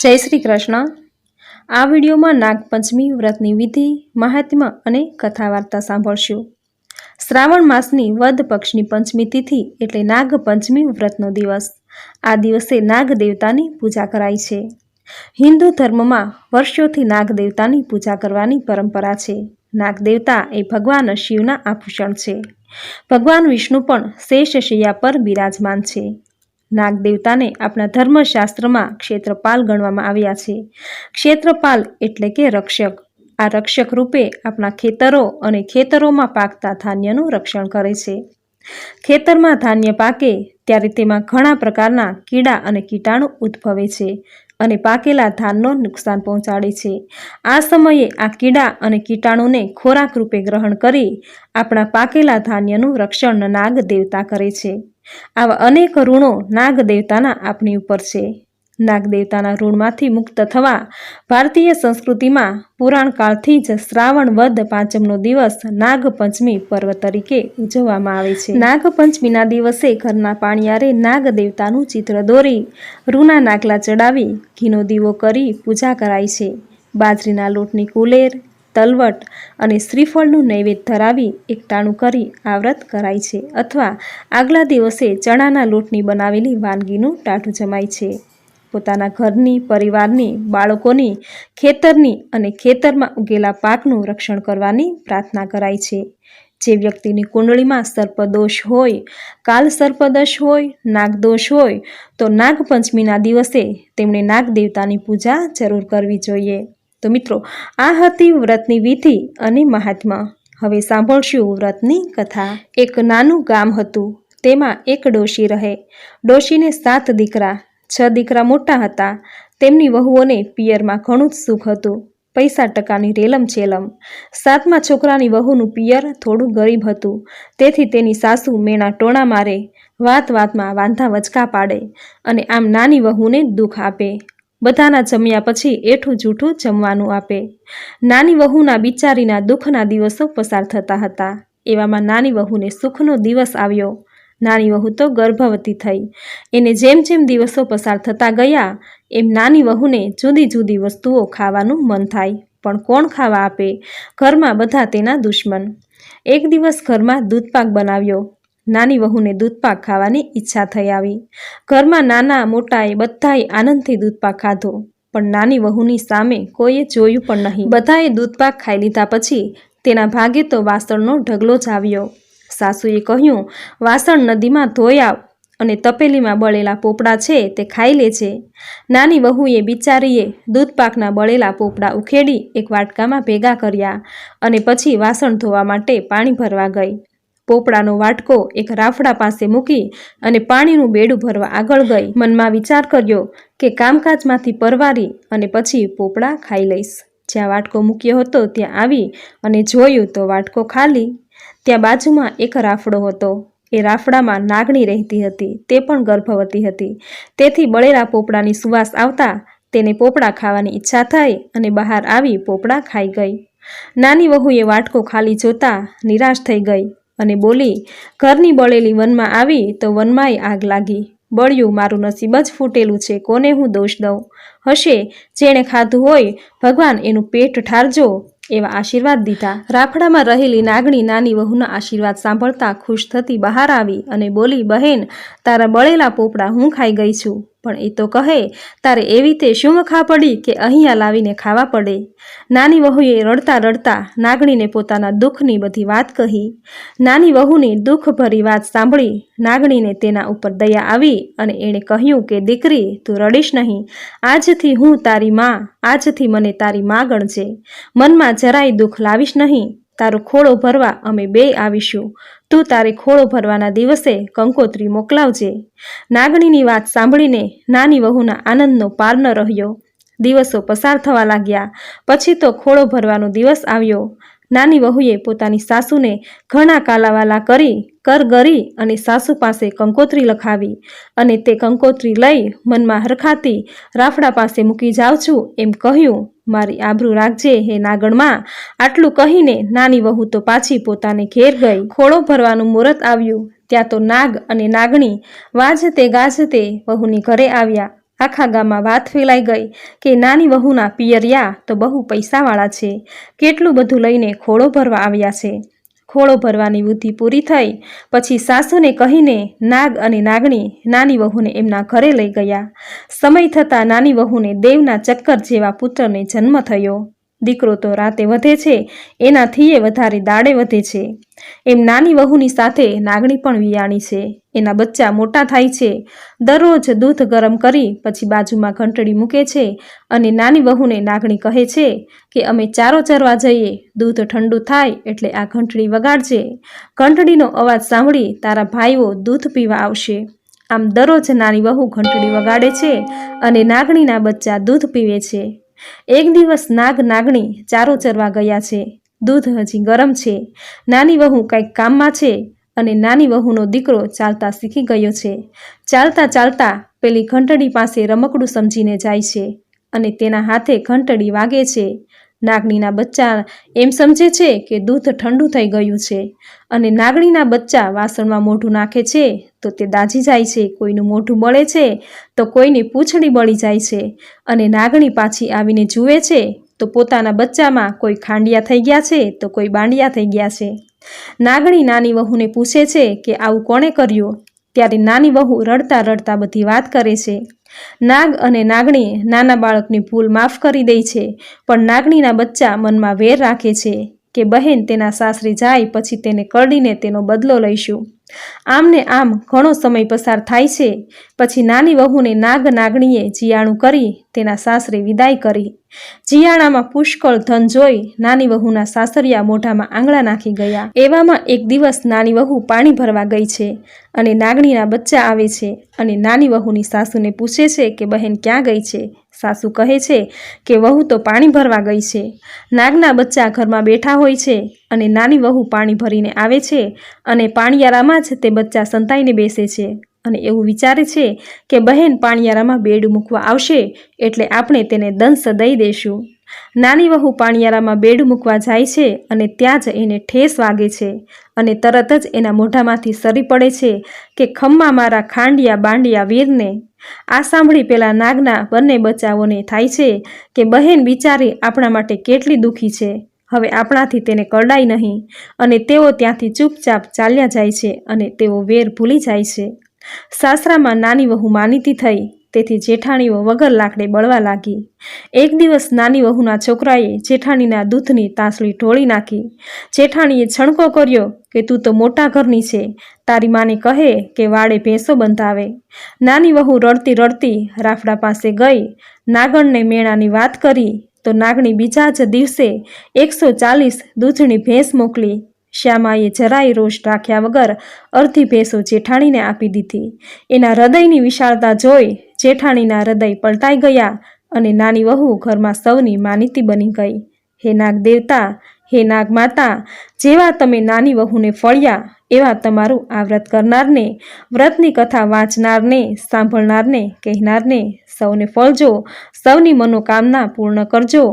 જય શ્રી કૃષ્ણ. આ વિડીયોમાં નાગપંચમી વ્રતની વિધિ, મહાત્મ્ય અને કથા વાર્તા સાંભળશું. શ્રાવણ માસની વદ પક્ષની પંચમી તિથિ એટલે નાગપંચમી વ્રતનો દિવસ. આ દિવસે નાગ દેવતાની પૂજા કરાય છે. હિન્દુ ધર્મમાં વર્ષોથી નાગ દેવતાની પૂજા કરવાની પરંપરા છે. નાગ દેવતા એ ભગવાન શિવના આભૂષણ છે. ભગવાન વિષ્ણુ પણ શેષ શૈયા પર બિરાજમાન છે. નાગ દેવતાને આપણા ધર્મશાસ્ત્રમાં ક્ષેત્રપાલ ગણવામાં આવ્યા છે. ક્ષેત્રપાલ એટલે કે રક્ષક. આ રક્ષક રૂપે આપણા ખેતરો અને ખેતરોમાં પાકતા ધાન્યનું રક્ષણ કરે છે. ખેતરમાં ધાન્ય પાકે ત્યારે તેમાં ઘણા પ્રકારના કીડા અને કીટાણુ ઉદ્ભવે છે અને પાકેલા ધાનનો નુકસાન પહોંચાડે છે. આ સમયે આ કીડા અને કીટાણુને ખોરાક રૂપે ગ્રહણ કરી આપણા પાકેલા ધાન્યનું રક્ષણ નાગ દેવતા કરે છે. આવા અનેક ઋણો નાગ દેવતાના આપણી ઉપર છે. નાગ દેવતાના ઋણમાંથી મુક્ત થવા ભારતીય સંસ્કૃતિમાં પુરાણકાળથી જ શ્રાવણ વદ પાંચમનો દિવસ નાગપંચમી પર્વ તરીકે ઉજવવામાં આવે છે. નાગપંચમીના દિવસે ઘરના પાણીયારે નાગ દેવતાનું ચિત્ર દોરી રૂના નાગલા ચડાવી, ઘીનો દીવો કરી પૂજા કરાય છે. બાજરીના લોટની કુલેર તલવટ અને શ્રીફળનું નૈવેદ્ય ધરાવી એકટાણું કરી આ વ્રત કરાય છે અથવા આગલા દિવસે ચણાના લોટની બનાવેલી વાનગીનું ટાઢું જમાય છે. પોતાના ઘરની, પરિવારની, બાળકોની, ખેતરની અને ખેતરમાં ઉગેલા પાકનું રક્ષણ કરવાની પ્રાર્થના કરાય છે. જે વ્યક્તિની કુંડળીમાં સર્પદોષ હોય કાલ સર્પદોષ હોય, નાગદોષ હોય, તો નાગપંચમીના દિવસે તેમણે નાગદેવતાની પૂજા જરૂર કરવી જોઈએ. તો મિત્રો, આ હતી વ્રતની વિધિ અને મહાત્મા. હવે સાંભળશું વ્રતની કથા. એક નાનું ગામ હતું, તેમાં એક ડોશી રહે. ડોશીને સાત દીકરા, છ દીકરા મોટા હતા. તેમની વહુઓને પિયરમાં ઘણું જ સુખ હતું. પૈસા ટકાની રેલમ છેલમ. સાતમા છોકરાની વહુનું પિયર થોડું ગરીબ હતું. તેથી તેની સાસુ મેણા ટોણા મારે, વાત વાતમાં વાંધા વચકા પાડે અને આમ નાની વહુને દુઃખ આપે. બધાના જમ્યા પછી એઠું જૂઠું જમવાનું આપે. નાની વહુના બિચારીના દુઃખના દિવસો પસાર થતા હતા. એવામાં નાની વહુને સુખનો દિવસ આવ્યો. નાની વહુ તો ગર્ભવતી થઈ. એને જેમ જેમ દિવસો પસાર થતા ગયા, એમ નાની વહુને જુદી જુદી વસ્તુઓ ખાવાનું મન થાય. પણ કોણ ખાવા આપે? ઘરમાં બધા તેના દુશ્મન. એક દિવસ ઘરમાં દૂધપાક બનાવ્યો. નાની વહુને દૂધપાક ખાવાની ઈચ્છા થઈ આવી. ઘરમાં નાના, મોટાએ બધાએ આનંદથી દૂધપાક ખાધો, પણ નાની વહુની સામે કોઈએ જોયું પણ નહીં. બધાએ દૂધપાક ખાઈ લીધા પછી તેના ભાગે તો વાસણનો ઢગલો જ આવ્યો. સાસુએ કહ્યું, વાસણ નદીમાં ધોઈ આવ અને તપેલીમાં બળેલા પોપડા છે તે ખાઈ લે છે નાની વહુએ બિચારીએ દૂધપાકના બળેલા પોપડા ઉખેડી એક વાટકામાં ભેગા કર્યા અને પછી વાસણ ધોવા માટે પાણી ભરવા ગઈ. પોપડાનો વાટકો એક રાફડા પાસે મૂકી અને પાણીનું બેડું ભરવા આગળ ગઈ. મનમાં વિચાર કર્યો કે કામકાજમાંથી પરવારી અને પછી પોપડા ખાઈ લઈશ. જ્યાં વાટકો મૂક્યો હતો ત્યાં આવી અને જોયું તો વાટકો ખાલી. ત્યાં બાજુમાં એક રાફડો હતો. એ રાફડામાં નાગણી રહેતી હતી, તે પણ ગર્ભવતી હતી. તેથી બળેલા પોપડાની સુવાસ આવતા તેને પોપડા ખાવાની ઈચ્છા થઈ અને બહાર આવી પોપડા ખાઈ ગઈ. નાની વહુએ વાટકો ખાલી જોતા નિરાશ થઈ ગઈ. અને બોલી, ઘરની બળેલી વનમાં આવી તો વનમાંય આગ લાગી. બળ્યું મારું નસીબ જ ફૂટેલું છે, કોને હું દોષ દઉં? હશે, જેણે ખાધું હોય, ભગવાન એનું પેટ ઠારજો. એવા આશીર્વાદ દીધા. રાફડામાં રહેલી નાગણી નાની વહુના આશીર્વાદ સાંભળતા ખુશ થતી બહાર આવી અને બોલી, બહેન, તારા બળેલા પોપડા હું ખાઈ ગઈ છું. પણ એ તો કહે, તારે એવી રીતે શું ખા પડી કે અહીંયા લાવીને ખાવા પડે? નાની વહુએ રડતા રડતા નાગણીને પોતાના દુઃખની બધી વાત કહી. નાની વહુની દુઃખભરી વાત સાંભળી નાગણીને તેના ઉપર દયા આવી અને એણે કહ્યું કે, દીકરી, તું રડીશ નહીં. આજથી હું તારી માં, આજથી મને તારી માં ગણજે મનમાં જરાય દુઃખ લાવીશ નહીં. તારો ખોળો ભરવા અમે બે આવીશું. તું તારે ખોળો ભરવાના દિવસે કંકોત્રી મોકલાવજે. નાગણીની વાત સાંભળીને નાની વહુના આનંદનો પાર ન રહ્યો. દિવસો પસાર થવા લાગ્યા. પછી તો ખોળો ભરવાનો દિવસ આવ્યો. નાની વહુએ પોતાની સાસુને ઘણા કાલાવાલા કરી, કર ગરી અને સાસુ પાસે કંકોત્રી લખાવી અને તે કંકોત્રી લઈ મનમાં હરખાતી રાફડા પાસે મૂકી જાઉં છું એમ કહ્યું, મારી આબરૂ રાખજે, હે નાગણમાં. આટલું કહીને નાની વહુ તો પાછી પોતાને ઘેર ગઈ. ખોળો ભરવાનું મુહૂર્ત આવ્યું, ત્યાં તો નાગ અને નાગણી વાજતે ગાજતે વહુની ઘરે આવ્યા. આખા ગામમાં વાત ફેલાઈ ગઈ કે નાની વહુના પિયરિયા તો બહુ પૈસાવાળા છે. કેટલું બધું લઈને ખોળો ભરવા આવ્યા છે. ખોળો ભરવાની બુદ્ધિ પૂરી થઈ, પછી સાસુને કહીને નાગ અને નાગણી નાની વહુને એમના ઘરે લઈ ગયા. સમય થતાં નાની વહુને દેવના ચક્કર જેવા પુત્રને જન્મ થયો. દીકરો તો રાતે વધે છે, એનાથી એ વધારે દાડે વધે છે. એમ નાની વહુની સાથે નાગણી પણ વિયાણી છે. એના બચ્ચા મોટા થાય છે. દરરોજ દૂધ ગરમ કરી પછી બાજુમાં ઘંટડી મૂકે છે અને નાની વહુને નાગણી કહે છે કે, અમે ચારો ચરવા જઈએ. દૂધ ઠંડુ થાય એટલે આ ઘંટડી વગાડજે. ઘંટડીનો અવાજ સાંભળી તારા ભાઈઓ દૂધ પીવા આવશે. આમ દરરોજ નાની વહુ ઘંટડી વગાડે છે અને નાગણીના બચ્ચા દૂધ પીવે છે. એક દિવસ નાગ નાગણી ચારો ચરવા ગયા છે. દૂધ હજી ગરમ છે. નાની વહુ કંઈક કામમાં છે અને નાની વહુનો દીકરો ચાલતા શીખી ગયો છે. ચાલતા ચાલતા પેલી ઘંટડી પાસે રમકડું સમજીને જાય છે અને તેના હાથે ઘંટડી વાગે છે. નાગણીના બચ્ચા એમ સમજે છે કે દૂધ ઠંડુ થઈ ગયું છે અને નાગણીના બચ્ચા વાસણમાં મોઢું નાખે છે, તો તે દાજી જાય છે, કોઈનું મોઢું બળે છે, તો કોઈની પૂંછડી બળી જાય છે અને નાગણી પાછી આવીને જુએ છે, તો પોતાના બચ્ચામાં કોઈ ખાંડિયા થઈ ગયા છે, તો કોઈ બાંડિયા થઈ ગયા છે. નાગણી નાની વહુને પૂછે છે કે આવું કોણે કર્યું? ત્યારે નાની વહુ રડતા રડતા બધી વાત કરે છે. નાગ અને નાગણી નાના બાળકની ભૂલ માફ કરી દે છે, પણ નાગણીના બચ્ચા મનમાં વેર રાખે છે કે બહેન તેના સાસરે જાય પછી તેને કરડીને તેનો બદલો લઈશું. આમ ને આમ ઘણો સમય પસાર થાય છે. પછી નાની વહુને નાગ નાગણીએ જીયાણું કરી તેના સાસરે વિદાય કરી. જીયાણામાં પુષ્કળ ધન જોઈ નાની વહુના સાસરિયા મોઢામાં આંગળા નાખી ગયા. એવામાં એક દિવસ નાની વહુ પાણી ભરવા ગઈ છે અને નાગણીના બચ્ચા આવે છે અને નાની વહુની સાસુને પૂછે છે કે બહેન ક્યાં ગઈ છે? સાસુ કહે છે કે વહુ તો પાણી ભરવા ગઈ છે. નાગના બચ્ચા ઘરમાં બેઠા હોય છે અને નાની વહુ પાણી ભરીને આવે છે અને પાણીયારામાં જ તે બચ્ચા સંતાઈને બેસે છે અને એવું વિચારે છે કે બહેન પાણિયારામાં બેડું મૂકવા આવશે એટલે આપણે તેને દંશ દઈ દઈશું નાની વહુ પાણીયારામાં બેડું મૂકવા જાય છે અને ત્યાં જ એને ઠેસ વાગે છે અને તરત જ એના મોઢામાંથી સરી પડે છે કે ખમ્મા મારા ખાંડિયા બાંડિયા વીરને. આ સાંભળી પેલા નાગના બંને બચાવોને થાય છે કે બહેન બિચારી આપણા માટે કેટલી દુઃખી છે. હવે આપણાથી તેને કરડાય નહીં અને તેઓ ત્યાંથી ચૂપચાપ ચાલ્યા જાય છે અને તેઓ વેર ભૂલી જાય છે. સાસરામાં નાની વહુ માનીતી થઈ, તેથી જેઠાણીઓ વગર લાકડે બળવા લાગી. એક દિવસ નાની વહુના છોકરાએ જેઠાણીના દૂધની તાંસળી ઢોળી નાખી. જેઠાણીએ છણકો કર્યો કે, તું તો મોટા ઘરની છે, તારી માને કહે કે વાડે ભેંસો બંધાવે. નાની વહુ રડતી રડતી રાફડા પાસે ગઈ. નાગણને મેણાની વાત કરી. તો નાગણી બીજા જ દિવસે એકસો ચાલીસ દૂધની ભેંસ મોકલી. શ્યામાએ જરાય રોષ રાખ્યા વગર અર્ધી ભેંસો જેઠાણીને આપી દીધી. એના હૃદયની વિશાળતા જોઈ જેઠાણીના હૃદય પલટાઈ ગયા અને નાની વહુ ઘરમાં સૌની માનીતી બની ગઈ. હે નાગ દેવતા હે નાગ માતા જેવા તમે નાની વહુને ફળ્યા, એવા તમારું આ વ્રત કરનારને, વ્રતની કથા વાંચનારને, સાંભળનારને, કહેનારને સૌને ફળજો, સૌની મનોકામના પૂર્ણ કરજો,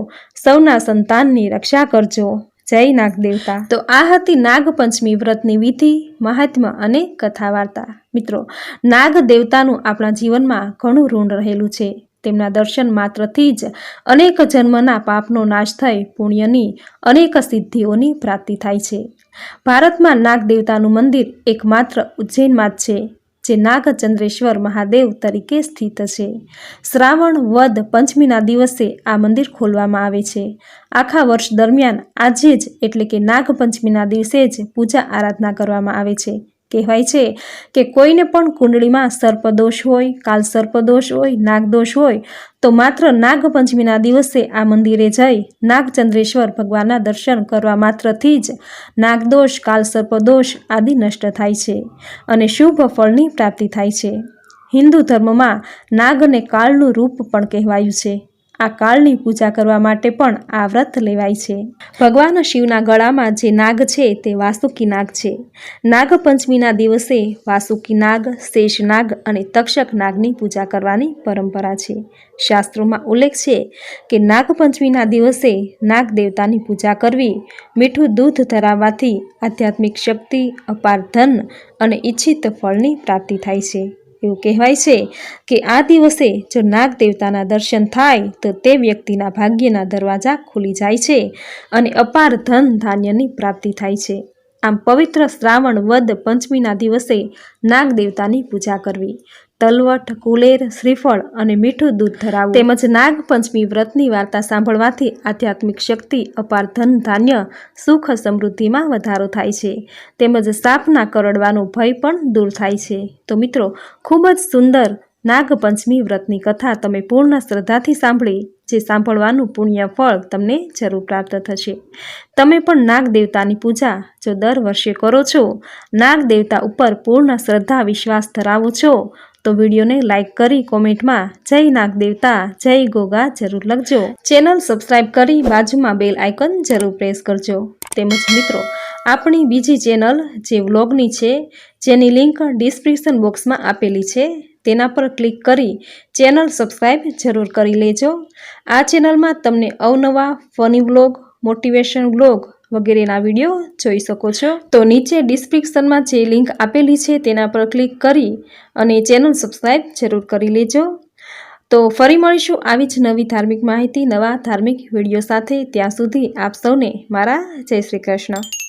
સૌના સંતાનની રક્ષા કરજો. જય નાગ દેવતા તો આ હતી નાગપંચમી વ્રતની વિધિ, મહાત્મ્ય અને કથા વાર્તા મિત્રો નાગ દેવતાનું આપણા જીવનમાં ઘણું ઋણ રહેલું છે. તેમના દર્શન માત્રથી જ અનેક જન્મના પાપનો નાશ થઈ પુણ્યની અનેક સિદ્ધિઓની પ્રાપ્તિ થાય છે. ભારતમાં નાગ દેવતાનું મંદિર એકમાત્ર ઉજ્જૈનમાં જ છે, જે નાગચંદ્રેશ્વર મહાદેવ તરીકે સ્થિત છે. શ્રાવણ વદ પંચમીના દિવસે આ મંદિર ખોલવામાં આવે છે. આખા વર્ષ દરમિયાન આજે જ એટલે કે નાગપંચમીના દિવસે જ પૂજા આરાધના કરવામાં આવે છે. કહેવાય છે કે કોઈને પણ કુંડળીમાં સર્પદોષ હોય કાલ સર્પદોષ હોય, નાગદોષ હોય, તો માત્ર નાગપંચમીના દિવસે આ મંદિરે જઈ નાગચંદ્રેશ્વર ભગવાનના દર્શન કરવા માત્રથી જ નાગદોષ કાલ સર્પદોષ આદિ નષ્ટ થાય છે અને શુભ ફળની પ્રાપ્તિ થાય છે. હિન્દુ ધર્મમાં નાગને કાળનું રૂપ પણ કહેવાયું છે. આ કાળની પૂજા કરવા માટે પણ આ વ્રત લેવાય છે. ભગવાન શિવના ગળામાં જે નાગ છે તે વાસુકી નાગ છે. નાગપંચમીના દિવસે વાસુકી નાગ, શેષ નાગ અને તક્ષક નાગની પૂજા કરવાની પરંપરા છે. શાસ્ત્રોમાં ઉલ્લેખ છે કે નાગપંચમીના દિવસે નાગ દેવતાની પૂજા કરવી, મીઠું દૂધ ધરાવવાથી આધ્યાત્મિક શક્તિ, અપાર ધન અને ઈચ્છિત ફળની પ્રાપ્તિ થાય છે. એવું કહેવાય છે કે આ દિવસે જો નાગ દેવતાના દર્શન થાય, તો તે વ્યક્તિના ભાગ્યના દરવાજા ખુલી જાય છે અને અપાર ધન ધાન્યની પ્રાપ્તિ થાય છે. આમ પવિત્ર શ્રાવણ વદ પંચમીના દિવસે નાગ દેવતાની પૂજા કરવી. તલવટ, કુલેર, શ્રીફળ અને મીઠું દૂધ ધરાવવું તેમજ નાગપંચમી વ્રતની વાર્તા સાંભળવાથી આધ્યાત્મિક શક્તિ, અપાર ધન, ધાન્ય, સુખ સમૃદ્ધિમાં વધારો થાય છે. તેમજ સાપના કરડવાનો ભય પણ દૂર થાય છે. તો મિત્રો, ખૂબ જ સુંદર નાગપંચમી વ્રતની કથા તમે પૂર્ણ શ્રદ્ધાથી સાંભળી, જે સાંભળવાનું પુણ્ય ફળ તમને જરૂર પ્રાપ્ત થશે. તમે પણ નાગ દેવતાની પૂજા જો દર વર્ષે કરો છો નાગ દેવતા ઉપર પૂર્ણ શ્રદ્ધા વિશ્વાસ ધરાવો છો તો વિડીયોને લાઇક કરી કોમેન્ટમાં જય નાગ દેવતા જય ગોગા જરૂર લખજો. ચેનલ સબસ્ક્રાઇબ કરી બાજુમાં બેલ આઇકન જરૂર પ્રેસ કરજો. તેમજ મિત્રો, આપણી બીજી ચેનલ જે વ્લોગની છે, જેની લિંક ડિસ્ક્રિપ્શન બોક્સમાં આપેલી છે, તેના પર ક્લિક કરી ચેનલ સબસ્ક્રાઇબ જરૂર કરી લેજો. આ ચેનલમાં તમને અવનવા ફની વ્લોગ, મોટિવેશન વ્લોગ વગેરેના વીડિયો જોઈ શકો છો. તો નીચે ડિસ્ક્રિપ્શનમાં જે લિંક આપેલી છે તેના પર ક્લિક કરી અને ચેનલ સબસ્ક્રાઈબ જરૂર કરી લેજો. તો ફરી મળીશું આવી જ નવી ધાર્મિક માહિતી, નવા ધાર્મિક વીડિયો સાથે. ત્યાં સુધી આપ સૌને મારા જય શ્રી કૃષ્ણ.